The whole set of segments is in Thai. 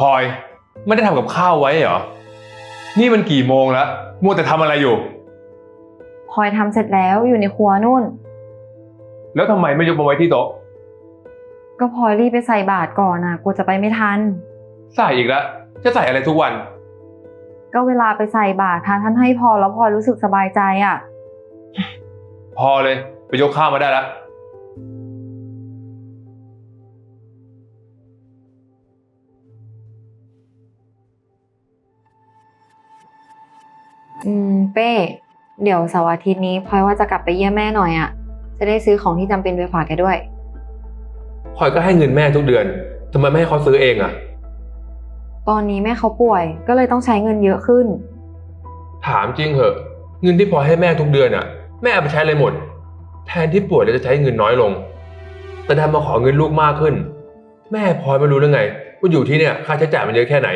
พลอยไม่ได้ทำกับข้าวไว้เหรอ นี่มันกี่โมงแล้ว มัวแต่ทำอะไรอยู่ พลอยทำเสร็จแล้วอยู่ในครัวนู่น แล้วทำไมไม่ยกมาไว้ที่โต๊ะ ก็พลอยรีบไปใส่บาตรก่อนอะกลัวจะไปไม่ทัน ใส่อีกแล้ว จะใส่อะไรทุกวัน ก็เวลาไปใส่บาตรพระท่านให้พรแล้วพลอยรู้สึกสบายใจอะ พอเลย ไปยกข้าวมาได้แล้ว อืมเป้ เดี๋ยวเสาร์อาทิตย์นี้พลอยว่าจะกลับไปเยี่ยมแม่หน่อยอะ จะได้ซื้อของที่จำเป็นไปฝากแกด้วย พลอยก็ให้เงินแม่ทุกเดือนทำไมไม่ให้เขาซื้อเองอะตอนนี้แม่เขาป่วยก็เลยต้องใช้เงินเยอะขึ้น ถามจริงเหอะ เงินที่พลอยให้แม่ทุกเดือนอะแม่เอาไปใช้อะไรหมด แทนที่ป่วยแล้วจะใช้เงินน้อยลง แต่ทำมาขอเงินลูกมากขึ้น แม่พลอยไม่รู้เรื่องไงว่าอยู่ที่เนี่ยค่าใช้จ่ายมันเยอะแค่ไหน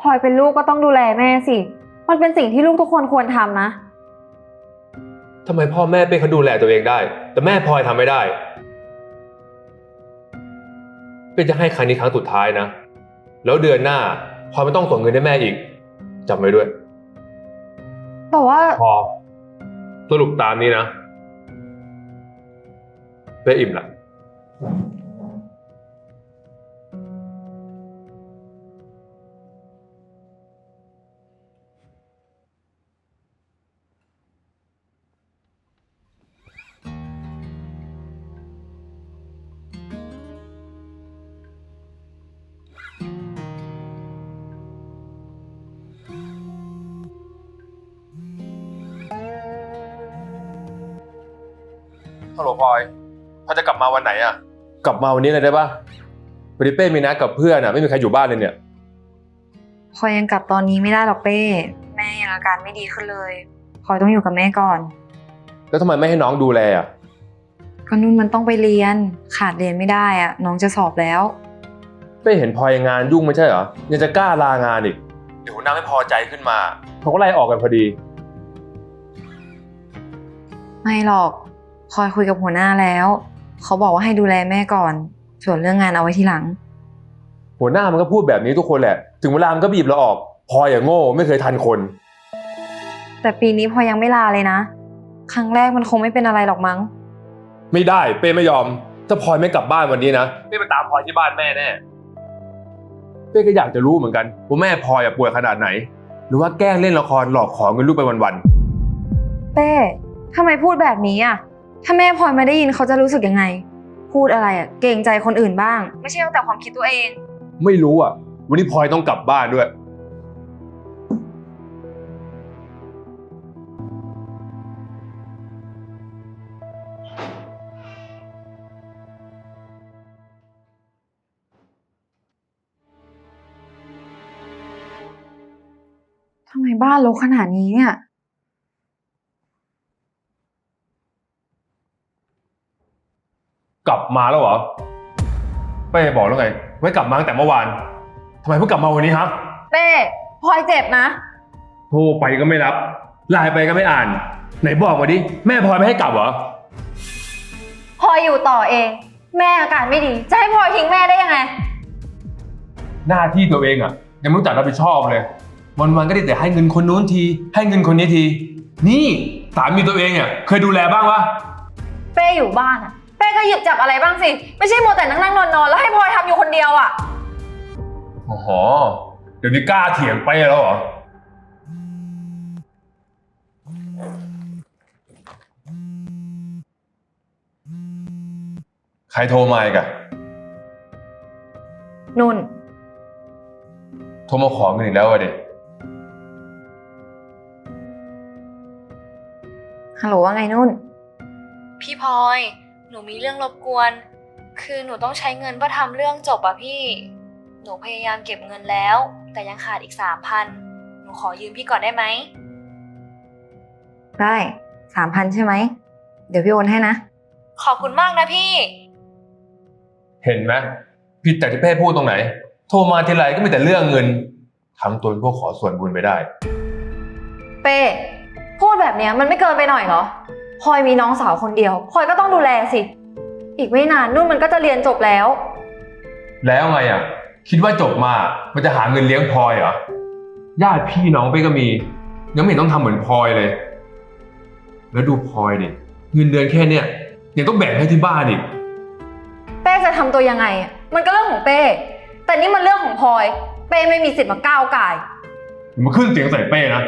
พลอยเป็นลูกก็ต้องดูแลแม่สิ มันเป็นสิ่งที่ลูกทุกคนควรทำนะ ทำไมพ่อแม่เป้เขาดูแลตัวเองได้ แต่แม่พลอยทำไม่ได้ เป้จะให้ครั้งนี้ครั้งสุดท้ายนะ แล้วเดือนหน้าพลอยไม่ต้องส่งเงินให้แม่อีกจำไว้ด้วย แต่ว่า พอสรุปตามนี้นะ เป้อิ่มละ ฮัลโหลพลอยพอจะกลับมาวันไหนอะ กลับมาวันนี้เลยได้ปะพอดีเป้มีนัดกับเพื่อนอะ ไม่มีใครอยู่บ้านเลยเนี่ย พลอยยังกลับตอนนี้ไม่ได้หรอกเป้ แม่ยังอาการไม่ดีขึ้นเลยพลอยต้องอยู่กับแม่ก่อน แล้วทำไมไม่ให้น้องดูแลอะ ก็นุ่นมันต้องไปเรียน ขาดเรียนไม่ได้อะน้องจะสอบแล้ว เป้เห็นพลอยงานยุ่งไม่ใช่เหรอ ยังจะกล้าลางานอีก เดี๋ยวหัวหน้าไม่พอใจขึ้นมาเขาก็ไล่ออกกันพอดี ไม่หรอก พลอยคุยกับหัวหน้าแล้ว เขาบอกว่าให้ดูแลแม่ก่อน ส่วนเรื่องงานเอาไว้ทีหลัง หัวหน้ามันก็พูดแบบนี้ทุกคนแหละ ถึงเวลามันก็บีบเราออกพลอยอย่างโง่ไม่เคยทันคน แต่ปีนี้พลอยยังไม่ลาเลยนะ ครั้งแรกมันคงไม่เป็นอะไรหรอกมั้ง ไม่ได้เป้ไม่ยอม ถ้าพลอยไม่กลับบ้านวันนี้นะเป้ไปตามพลอยที่บ้านแม่แน่เป้ก็อยากจะรู้เหมือนกันว่าแม่พลอยอะป่วยขนาดไหน หรือว่าแกล้งเล่นละครหลอกขอเงินลูกไปวันเป้ทำไมพูดแบบนี้อะ ถ้าแม่พลอยไม่ได้ยินเขาจะรู้สึกยังไง พูดอะไรอะ เกรงใจคนอื่นบ้าง ไม่ใช่เอาแต่ความคิดตัวเองๆไม่รู้อะ วันนี้พลอยต้องกลับบ้านด้วย ทำไมบ้านรกขนาดนี้เนี่ย กลับมาแล้วเหรอเป้บอกแล้วไงไม่กลับมาตั้งแต่เมื่อวานทำไมเพิ่งกลับมาวันนี้ฮะเป้พลอยเจ็บนะ โทรไปก็ไม่รับไลน์ไปก็ไม่อ่าน ไหนบอกมาดิแม่พลอยไม่ให้กลับเหรอพลอยอยู่ต่อเอง แม่อาการไม่ดี จะให้พลอยทิ้งแม่ได้ยังไง หน้าที่ตัวเองอะยังไม่รู้จักรับผิดชอบเลย วันๆก็ได้แต่ให้เงินคนนู้นที ให้เงินคนนี้ที นี่สามีตัวเองอะเคยดูแลบ้างวะ เป้อยู่บ้านอะเป้ ก็หยิบจับอะไรบ้างสิ ไม่ใช่มัวแต่นั่งนั่งนอนนอนๆแล้วให้พลอยทำอยู่คนเดียวอะโอ้โห เดี๋ยวนี้กล้าเถียงไปแล้วเหรอ ใครโทรมาอีกอะนุ่น โทรมาขอเงินอีกแล้วอะเด็กฮัลโหลว่าไงนุ่น พี่พลอยห นูมีเรื่องรบกวน คือหนูต้องใช้เงินเพื่อทำเรื่องจบอะพี่ หนูพยายามเก็บเงินแล้ว แต่ยังขาดอีกสามพันหนูขอยืมพี่ก่อนได้ไหม ได้สามพันใช่ไหม เดี๋ยวพี่โอนให้นะ ขอบคุณมากนะพี่ เห็นไหมผิดแต่ที่เป้พูดตรงไหน โทรมาทีไรก็มีแต่เรื่องเงินทำตัวเป็นพวกขอส่วนบุญไปได้ เป้ พูดแบบเนี้ยมันไม่เกินไปหน่อยเหรอ พลอยมีน้องสาวคนเดียวพลอยก็ต้องดูแลสิ อีกไม่นานนุ่นมันก็จะเรียนจบแล้ว แล้วไงอะ คิดว่าจบมา มันจะหาเงินเลี้ยงพลอยเหรอ ญาติพี่น้องเป้ก็มี ยังไม่เห็นต้องทำเหมือนพลอยเลย แล้วดูพลอยดิเงินเดือนแค่เนี้ยยังต้องแบ่งให้ที่บ้านอีก เป้จะทำตัวยังไงอะมันก็เรื่องของเป้ แต่นี่มันเรื่องของพลอย เป้ไม่มีสิทธิ์มาก้าวไก่ายมันขึ้นเสียงใส่เป้นะ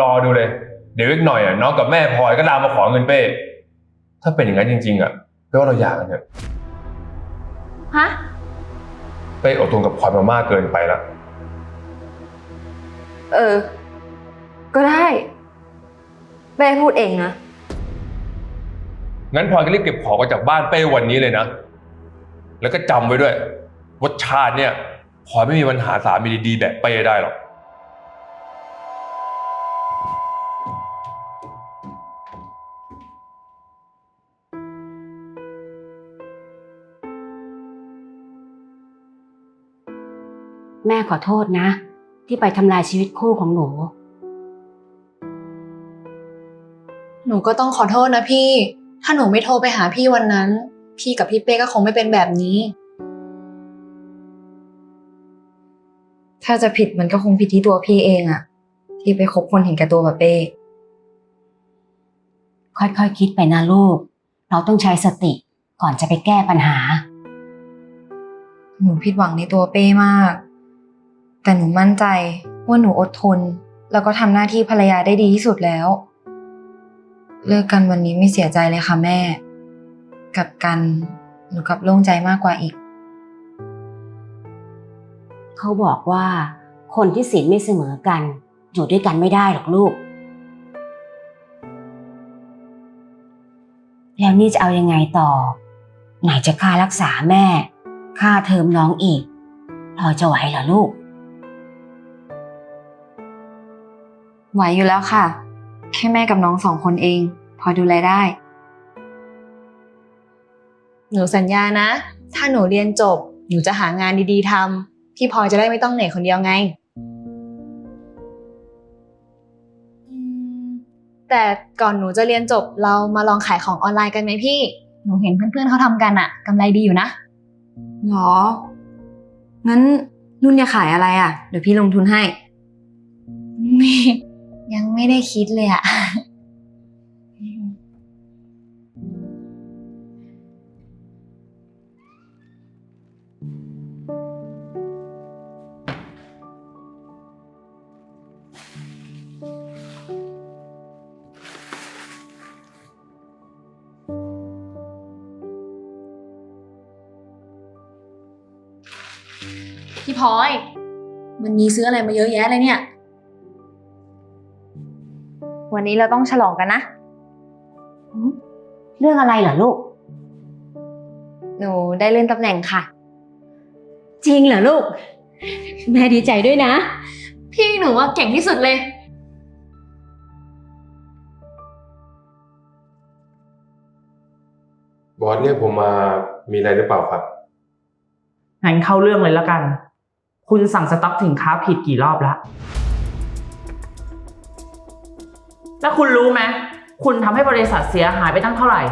รอดูเลย เดี๋ยวอีกหน่อยอะน้องกับแม่พลอยก็ลามมาขอเงินเป้ ถ้าเป็นอย่างนั้นจริง ๆ อะแปลว่าเราหย่ากันเถอะฮะ เป้อดทนกับพลอยมามากเกินไปแล้วเออ ก็ได้เป้พูดเองนะ งั้นพลอยก็รีบเก็บของออกจากบ้านเป้วันนี้เลยนะ แล้วก็จำไว้ด้วยว่าชาติเนี่ยพลอยไม่มีปัญหาสามีดีๆแบบเป้ได้หรอก แม่ขอโทษนะ ที่ไปทำลายชีวิตคู่ของหนู หนูก็ต้องขอโทษนะพี่ ถ้าหนูไม่โทรไปหาพี่วันนั้น พี่กับพี่เป้ก็คงไม่เป็นแบบนี้ ถ้าจะผิดมันก็คงผิดที่ตัวพี่เองอะที่ไปคบคนเห็นแก่ตัวแบบเป้ ค่อยๆคคิดไปนะลูก เราต้องใช้สติก่อนจะไปแก้ปัญหา หนูผิดหวังในตัวเป้มาก แต่หนูมั่นใจว่าหนูอดทน แล้วก็ทำหน้าที่ภรรยาได้ดีที่สุดแล้ว เลิกกันวันนี้ไม่เสียใจเลยค่ะแม่ กลับกันหนูกลับโล่งใจมากกว่าอีก เขาบอกว่าคนที่ศีลไม่เสมอกัน อยู่ด้วยกันไม่ได้หรอกลูก แล้วนี่จะเอายังไงต่อ ไหนจะค่ารักษาแม่ ค่าเทอมน้องอีกพอจะไหวเหรอลูก ไหวอยู่แล้วค่ะ แค่แม่กับน้องสองคนเอง พอดูแลได้ หนูสัญญานะ ถ้าหนูเรียนจบ หนูจะหางานดีๆทำพี่พลอยจะได้ไม่ต้องเหนื่อยคนเดียวไง แต่ก่อนหนูจะเรียนจบเรามาลองขายของออนไลน์กันไหมพี่ หนูเห็นเพื่อนๆเขาทำกันอะกำไรดีอยู่นะ หรอ งั้นนุ่นจะขายอะไรอะ เดี๋ยวพี่ลงทุนให้ ยังไม่ได้คิดเลยอะพี่พลอยมันมีซื้ออะไรมาเยอะแยะเลยเนี่ย วันนี้เราต้องฉลองกันนะ เรื่องอะไรเหรอลูก หนูได้เลื่อนตำแหน่งค่ะ จริงเหรอลูก แม่ดีใจด้วยนะ พี่หนูว่าเก่งที่สุดเลย บอสเรียกผมมามีอะไรหรือเปล่าครับ งั้นเข้าเรื่องเลยแล้วกัน คุณสั่งสต็อกสินค้าผิดกี่รอบแล้ว แล้วคุณรู้ไหมคุณทำให้บริษัทเสียหายไปตั้งเท่าไหร่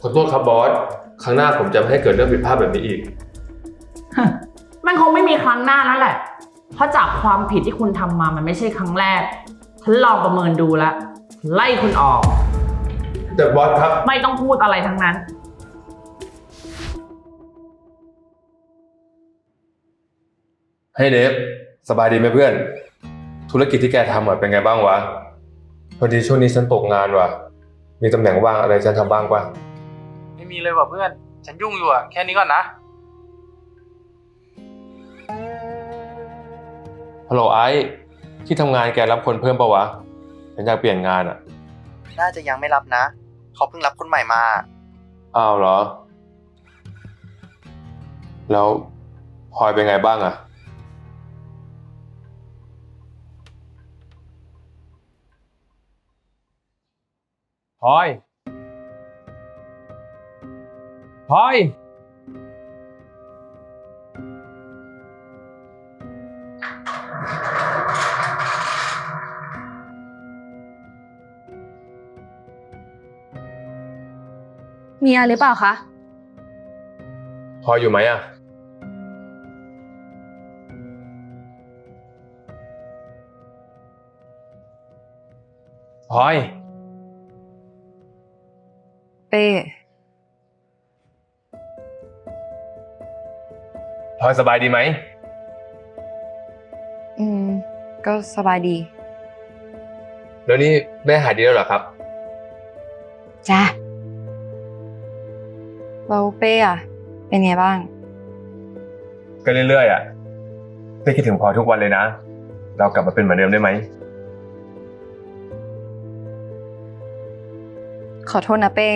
ขอโทษครับบอส ครั้งหน้าผมจะไม่ให้เกิดเรื่องผิดพลาดแบบนี้อีก มันคงไม่มีครั้งหน้าแล้วแหละ เพราะจากความผิดที่คุณทำมามันไม่ใช่ครั้งแรกฉันลองประเมินดูแล้ว ไล่คุณออก แต่บอสครับ ไม่ต้องพูดอะไรทั้งนั้น ให้เดฟ สบายดีไหมเพื่อน ธุรกิจที่แกทำอะเป็นไงบ้างวะพ อดีช่วงนี้ฉันตกงานว่ะ มีตำแหน่งว่างอะไรฉันทำบ้างปะไม่มีเลยว่ะเพื่อน ฉันยุ่งอยู่อะแค่นี้ก่อนนะฮัลโหลไอซ์ที่ทำงานแกรับคนเพิ่มปะวะ ฉันอยากเปลี่ยนงานอะ น่าจะยังไม่รับนะ เขาเพิ่งรับคนใหม่มา อ้าวเหรอ แล้วพลอยเป็นไงบ้างอะ พลอยพลอยมีอะไรหรือเปล่าคะ พลอยอยู่ไหมอะพลอย เป้พลอยสบายดีไหม อืม ก็สบายดี แล้วนี่แม่หายดีแล้วเหรอครับ จ้ะเราเป้อะเป็นไงบ้าง ก็เรื่อยๆอะไม่คิดถึงพลอยทุกวันเลยนะ เรากลับมาเป็นเหมือนเดิมได้ไหม ขอโทษนะเป้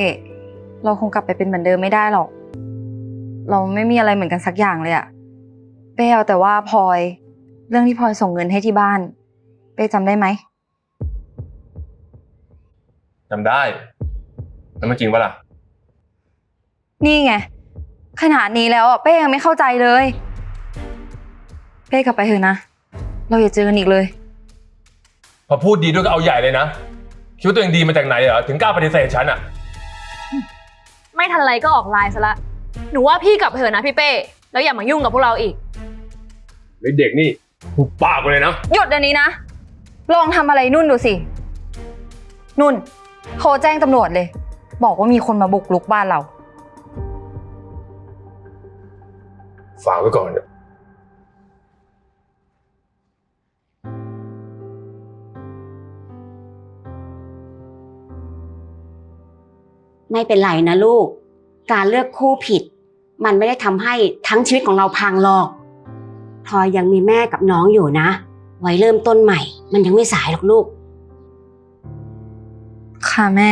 เราคงกลับไปเป็นเหมือนเดิมไม่ได้หรอก เราไม่มีอะไรเหมือนกันสักอย่างเลยอะเป้เอาแต่ว่าพลอย เรื่องที่พลอยส่งเงินให้ที่บ้าน เป้จำได้ไหมจำได้แล้วมันจริงปะล่ะ นี่ไง ขนาดนี้แล้วอะเป้ยังไม่เข้าใจเลย เป้กลับไปเถอะนะ เราอย่าเจอกันอีกเลย พอพูดดีด้วยก็เอาใหญ่เลยนะ คิดว่าตัวเองดีมาจากไหนเหรอ ถึงกล้าปฏิเสธฉันอะ ไม่ทันไรก็ออกไลน์ซะละ หนูว่าพี่กลับเถอะนะพี่เป้ แล้วอย่ามายุ่งกับพวกเราอีก ไอเด็กนี่หุบปากไปเลยนะ หยุดเดี๋ยวนี้นะ ลองทำอะไรนุ่นดูสิ นุ่น โทรแจ้งตำรวจเลย บอกว่ามีคนมาบุกลุกบ้านเรา ฝากไว้ก่อนเถอะ ไม่เป็นไรนะลูก การเลือกคู่ผิด มันไม่ได้ทำให้ทั้งชีวิตของเราพังหรอกพลอยยังมีแม่กับน้องอยู่นะ ไว้เริ่มต้นใหม่ มันยังไม่สายหรอกลูก ค่ะแม่